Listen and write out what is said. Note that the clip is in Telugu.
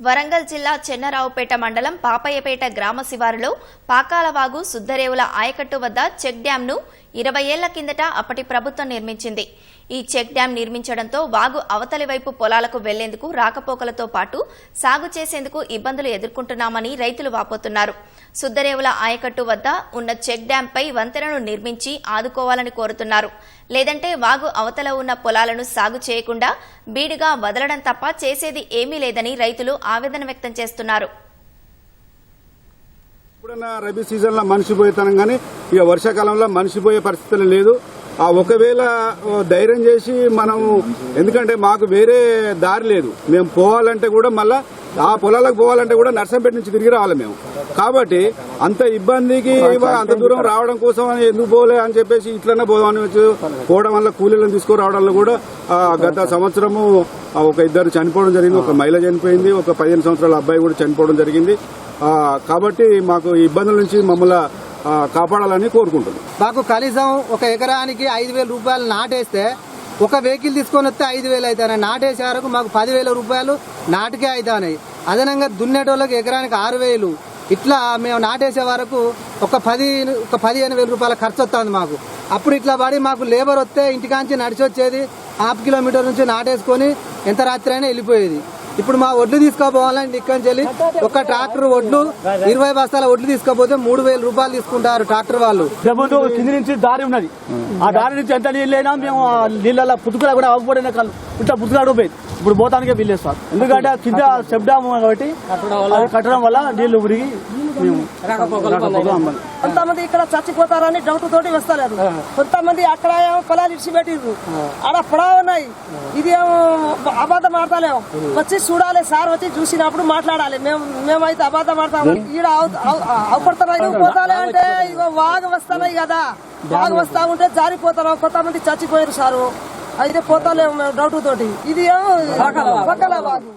వరంగల్ జిల్లా చెన్నరావుపేట మండలం పాపయ్యపేట గ్రామ శివారులో పాకాలవాగు సుద్దరేవుల ఆయకట్టు వద్ద చెక్ డ్యాంను ఇరవై ఏళ్ళ కిందట అప్పటి ప్రభుత్వం నిర్మించింది. ఈ చెక్ డ్యాం నిర్మించడంతో వాగు అవతలి వైపు పొలాలకు వెళ్ళేందుకు రాకపోకలతో పాటు సాగు చేసేందుకు ఇబ్బందులు ఎదుర్కొంటున్నామని రైతులు వాపోతున్నారు. సుద్దరేవుల ఆయకట్టు వద్ద ఉన్న చెక్ డ్యాంపై వంతెనను నిర్మించి ఆదుకోవాలని కోరుతున్నారు. లేదంటే వాగు అవతల ఉన్న పొలాలను సాగు చేయకుండా బీడుగా వదలడం తప్ప చేసేది ఏమీ లేదని రైతులు ఆవేదన వ్యక్తం చేస్తున్నారు. ఎప్పుడన్నా రబీ సీజన్లో మనిషి పోయేతనం కానీ ఇక వర్షాకాలంలో మనిషి పోయే పరిస్థితులు లేదు. ఆ ఒకవేళ ధైర్యం చేసి మనం ఎందుకంటే మాకు వేరే దారి లేదు. మేము పోవాలంటే కూడా మళ్ళా ఆ పొలాలకు పోవాలంటే కూడా నర్సంపేట నుంచి తిరిగి రావాలి మేము. కాబట్టి అంత ఇబ్బందికి అంత దూరం రావడం కోసం ఎందుకు పోలే అని చెప్పేసి ఇట్లనే పోదామని పోవడం వల్ల కూలీలను తీసుకురావడంలో కూడా గత సంవత్సరము ఆ, ఒక ఇద్దరు చనిపోవడం జరిగింది ఒక మహిళ చనిపోయింది ఒక పదిహేను సంవత్సరాల అబ్బాయి కూడా చనిపోవడం జరిగింది. కాబట్టి మాకు ఇబ్బందుల నుంచి మమ్మల్ని కాపాడాలని కోరుకుంటున్నాం. మాకు కనీసం ఒక ఎకరానికి ఐదు వేల రూపాయలు నాటేస్తే ఒక వెహికల్ తీసుకొని వస్తే ఐదు వేలు అవుతాయి నాటేసే వరకు మాకు పదివేల రూపాయలు నాటుకే అవుతున్నాయి అదనంగా దున్నేటోళ్ళకి ఎకరానికి ఆరు వేలు. ఇట్లా మేము నాటేసే వరకు ఒక పది ఒక పదిహేను వేల రూపాయల ఖర్చు వస్తుంది మాకు. అప్పుడు ఇట్లా పడి మాకు లేబర్ వస్తే ఇంటికాంచి నడిచి వచ్చేది హాఫ్ కిలోమీటర్ నుంచి నాటేసుకొని ఎంత రాత్రి అయినా వెళ్ళిపోయేది. ఇప్పుడు మా ఒడ్లు తీసుకోపోవాలంటే ఇక్కడి నుంచి వెళ్ళి. ఒక ట్రాక్టర్ ఒడ్లు ఇరవై బస్తాల ఒడ్లు తీసుకోపోతే మూడు వేల రూపాయలు తీసుకుంటారు ట్రాక్టర్ వాళ్ళు. కింది నుంచి దారి ఉన్నది. ఆ దారి నుంచి ఎంత నీళ్ళైనా మేము నీళ్ళ పుతుకులా కూడా ఆగిపోయిన కాదు ఇట్లా పుట్టుకాడు పోయింది ఇప్పుడు పోతానికే వీల్లేదు సార్. ఎందుకంటే కింద స్టెప్ డ్యామ్ కాబట్టి కట్టడం వల్ల నీళ్ళు ఉరిగి. కొంతమంది ఇక్కడ చచ్చిపోతారని డౌట్ తోటి వస్తలేదు. కొంతమంది అక్కడ ఏమో పొలాలు ఇడిచిపెట్టిర్రు. ఆడ పొడా ఉన్నాయి. ఇది ఏమో అబద్ధం ఆడతలేము. వచ్చి చూడాలి సార్ వచ్చి చూసినప్పుడు మాట్లాడాలి. మేము మేమైతే అబద్ధం ఆడతాము. ఈడ అవ- అవ- అవపడుతున్నాయి పోతాలే అంటే ఇగో వాగు వస్తున్నాయి కదా. వాగు వస్తా ఉంటే జారిపోతున్నాం కొంతమంది చచ్చిపోయారు సారు. అయితే పోతాలేము మేము డౌట్ తోటి. ఇది ఏమో పక్కల వాగు